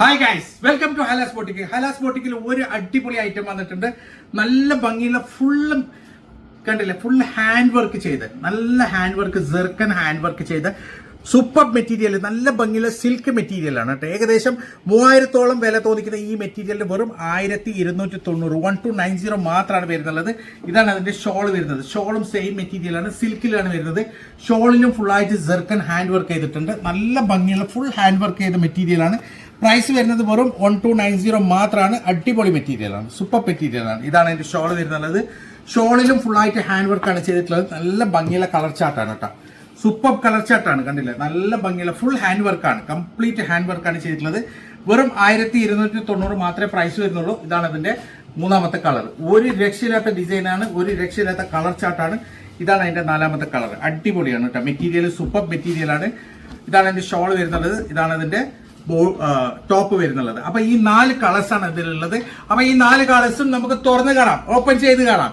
Hi guys welcome to Halas boutique Halas ബോട്ടിക്കിൽ ഒരു അടിപൊളി item വന്നിട്ടുണ്ട്. നല്ല ഭംഗിയുള്ള ഫുള്ളും കണ്ടില്ലേ? ഫുൾ ഹാൻഡ് വർക്ക് ചെയ്ത്. നല്ല hand work jerkin hand work ചെയ്ത്. സൂപ്പർ മെറ്റീരിയൽ നല്ല ഭംഗിയുള്ള സിൽക്ക് മെറ്റീരിയൽ ആണ് കേട്ടോ. ഏകദേശം മൂവായിരത്തോളം വില തോന്നിക്കുന്ന ഈ മെറ്റീരിയലിന് വെറും ആയിരത്തി ഇരുന്നൂറ്റി തൊണ്ണൂറ് വൺ ടു നയൻ സീറോ മാത്രമാണ് വരുന്നുള്ളത്. ഇതാണ് അതിന്റെ ഷോൾ വരുന്നത്. ഷോളും സെയിം മെറ്റീരിയലാണ് സിൽക്കിലാണ് വരുന്നത്. ഷോളിലും ഫുള്ളായിട്ട് ജെർക്കൻ ഹാൻഡ് വർക്ക് ചെയ്തിട്ടുണ്ട്. നല്ല ഭംഗിയുള്ള ഫുൾ ഹാൻഡ് വർക്ക് ചെയ്ത മെറ്റീരിയലാണ് പ്രൈസ് വരുന്നത് വെറും വൺ ടു നയൻ സീറോ മാത്രമാണ് അടിപൊളി മെറ്റീരിയലാണ് സൂപ്പർ മെറ്റീരിയലാണ് ഇതാണ് അതിന്റെ ഷോൾ വരുന്നത് ഷോളിലും ഫുള്ളായിട്ട് ഹാൻഡ് വർക്കാണ് ചെയ്തിട്ടുള്ളത്. നല്ല ഭംഗിയുള്ള കളർ ചാർട്ടാണ് കേട്ടോ സൂപ്പർ കളർ ചാർട്ടാണ് കണ്ടില്ലേ? നല്ല ഭംഗിയുള്ള ഫുൾ ഹാൻഡ് വർക്കാണ് കംപ്ലീറ്റ് ഹാൻഡ് വർക്കാണ് ചെയ്തിട്ടുള്ളത്. വെറും ആയിരത്തി ഇരുന്നൂറ്റി തൊണ്ണൂറ് മാത്രമേ പ്രൈസ് വരുന്നുള്ളൂ. ഇതാണ് അതിന്റെ മൂന്നാമത്തെ കളർ ഒരു രക്ഷയില്ലാത്ത ഡിസൈനാണ് ഒരു രക്ഷയില്ലാത്ത കളർ ചാർട്ടാണ് ഇതാണ് അതിന്റെ നാലാമത്തെ കളർ അടിപൊളിയാണ് കേട്ടോ മെറ്റീരിയൽ സൂപ്പർ മെറ്റീരിയലാണ് ഇതാണ് അതിന്റെ ഷോൾ വരുന്നുള്ളത്. ഇതാണ് അതിന്റെ ടോപ്പ് വരുന്നുള്ളത്. അപ്പൊ ഈ നാല് കളേഴ്സ് ആണ് ഇതിലുള്ളത്. അപ്പൊ ഈ നാല് കളേഴ്സും നമുക്ക് തുറന്ന് കാണാം. ഓപ്പൺ ചെയ്ത് കാണാം.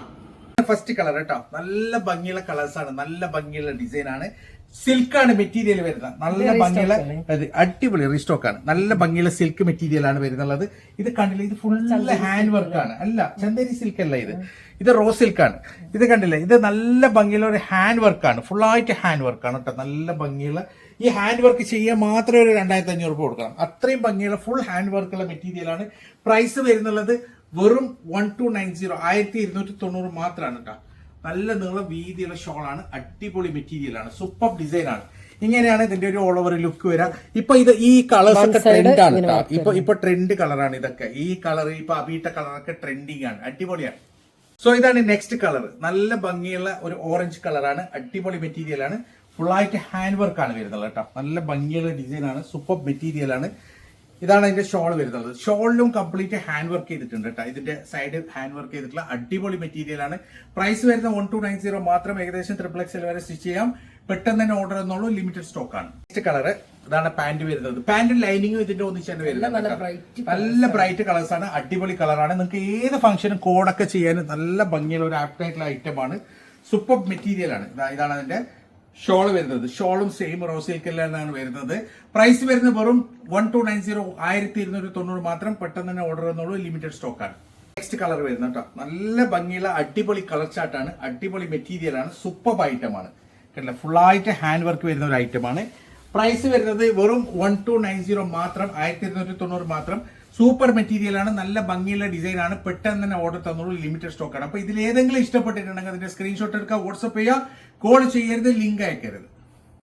ഫസ്റ്റ് കളർ കേട്ടോ നല്ല ഭംഗിയുള്ള കളേഴ്സ് ആണ്. നല്ല ഭംഗിയുള്ള ഡിസൈൻ ആണ്. സിൽക്കാണ് മെറ്റീരിയൽ വരുന്നത്. നല്ല ഭംഗിയുള്ള അടിപൊളി റീസ്റ്റോക്ക് ആണ്. നല്ല ഭംഗിയുള്ള സിൽക്ക് മെറ്റീരിയൽ ആണ് വരുന്നുള്ളത്. ഇത് കണ്ടില്ല? ഇത് ഫുൾ ഹാൻഡ് വർക്ക് ആണ്. അല്ല ചന്ദേരി സിൽക്ക് അല്ല ഇത്. ഇത് റോ സിൽക്ക് ആണ്. ഇത് കണ്ടില്ലേ? ഇത് നല്ല ഭംഗിയുള്ള ഒരു ഹാൻഡ് വർക്ക് ആണ്. ഫുൾ ആയിട്ട് ഹാൻഡ് വർക്ക് ആണ് കേട്ടോ നല്ല ഭംഗിയുള്ള ഈ ഹാൻഡ് വർക്ക് ചെയ്യാൻ മാത്രമേ ഒരു രണ്ടായിരത്തി അഞ്ഞൂറ് രൂപ കൊടുക്കണം. അത്രയും ഭംഗിയുള്ള ഫുൾ ഹാൻഡ് വർക്കുള്ള മെറ്റീരിയലാണ് പ്രൈസ് വരുന്നുള്ളത് വെറും വൺ ടു നയൻ സീറോ ആയിരത്തി ഇരുന്നൂറ്റി തൊണ്ണൂറ് മാത്രമാണ് കേട്ടോ നല്ല നീളം വീതിയുള്ള ഷോളാണ് അടിപൊളി മെറ്റീരിയലാണ് സൂപ്പർ ഡിസൈനാണ് ആണ്. ഇങ്ങനെയാണ് ഇതിന്റെ ഒരു ഓൾ ഓവർ ലുക്ക് വരാം. ഇപ്പൊ ഇത് ഈ കളേഴ്സ് ഒക്കെ ട്രെൻഡ് ആണ് ഇപ്പൊ ഇപ്പൊ ട്രെൻഡ് കളറാണ് ഇതൊക്കെ. ഈ കളർ ഇപ്പൊ അബീട്ട കളറൊക്കെ ട്രെൻഡിങ് ആണ് അടിപൊളിയാണ്. സോ ഇതാണ് നെക്സ്റ്റ് കളർ നല്ല ഭംഗിയുള്ള ഒരു ഓറഞ്ച് കളറാണ് അടിപൊളി മെറ്റീരിയൽ ആണ്. ഫുള്ളായിട്ട് ഹാൻഡ് വർക്കാണ് ആണ് വരുന്നത് കേട്ടോ. നല്ല ഭംഗിയുള്ള ഡിസൈനാണ് സൂപ്പർ മെറ്റീരിയൽ ആണ്. ഇതാണ് അതിന്റെ ഷോൾ വരുന്നത്. ഷോളിലും കംപ്ലീറ്റ് ഹാൻഡ് വർക്ക് ചെയ്തിട്ടുണ്ട് കേട്ടോ. ഇതിന്റെ സൈഡ് ഹാൻഡ് വർക്ക് ചെയ്തിട്ടുള്ള അടിപൊളി മെറ്റീരിയൽ ആണ്. പ്രൈസ് വരുന്ന വൺ ടു നയൻ സീറോ മാത്രം ഏകദേശം ട്രിപ്പിൾ എക്സ് വരെ സ്റ്റിച്ച് ചെയ്യാം. പെട്ടെന്ന് തന്നെ ഓർഡർ എന്നുള്ളൂ ലിമിറ്റഡ് സ്റ്റോക്ക് ആണ്. നെക്സ്റ്റ് കളർ ഇതാണ് പാന്റ് വരുന്നത്. പാന്റും ലൈനിങ്ങും ഇതിന്റെ ഒന്നിച്ച് തന്നെ വരുന്നത്. നല്ല ബ്രൈറ്റ് കളേഴ്സ് ആണ്. അടിപൊളി കളറാണ് നിങ്ങൾക്ക് ഏത് ഫംഗ്ഷനും കോഡൊക്കെ ചെയ്യാൻ നല്ല ഭംഗിയുള്ള ഒരു ആപ്റ്റായിട്ടുള്ള ഐറ്റം ആണ്. സൂപ്പർ മെറ്റീരിയൽ ആണ്. ഇതാ- ഇതാണ് അതിന്റെ ഷോൾ വരുന്നത്. ഷോളും സെയിം റോ റോസിൽക്കെല്ലാം വരുന്നത്. പ്രൈസ് വരുന്നത് വെറും വൺ ടു നയൻ സീറോ ആയിരത്തി ഇരുന്നൂറ്റി തൊണ്ണൂറ് മാത്രം പെട്ടെന്ന് തന്നെ ഓർഡർ എന്നുള്ളൂ ലിമിറ്റഡ് സ്റ്റോക്കാണ് നെക്സ്റ്റ് കളർ വരുന്ന കേട്ടോ. നല്ല ഭംഗിയുള്ള അടിപൊളി കളർ ചാർട്ടാണ് അടിപൊളി മെറ്റീരിയലാണ് സൂപ്പർ ഐറ്റം ആണ്. കണ്ടില്ല? ഫുള്ളായിട്ട് ഹാൻഡ് വർക്ക് വരുന്ന ഒരു ഐറ്റം ആണ്. പ്രൈസ് വരുന്നത് വെറും വൺ ടു നയൻ സീറോ മാത്രം ആയിരത്തി ഇരുന്നൂറ്റി തൊണ്ണൂറ് മാത്രം. സൂപ്പർ മെറ്റീരിയൽ ആണ് നല്ല ഭംഗിയുള്ള ഡിസൈൻ ആണ്. പെട്ടെന്ന് തന്നെ ഓർഡർ തന്നോളൂ ലിമിറ്റഡ് സ്റ്റോക്ക് ആണ്. അപ്പൊ ഇതിൽ ഏതെങ്കിലും ഇഷ്ടപ്പെട്ടിട്ടുണ്ടെങ്കിൽ അതിന്റെ സ്ക്രീൻഷോട്ട് എടുക്കുക വാട്സ്ആപ്പ് ചെയ്യുക കോൾ ചെയ്യരുത് ലിങ്ക് അയക്കരുത്.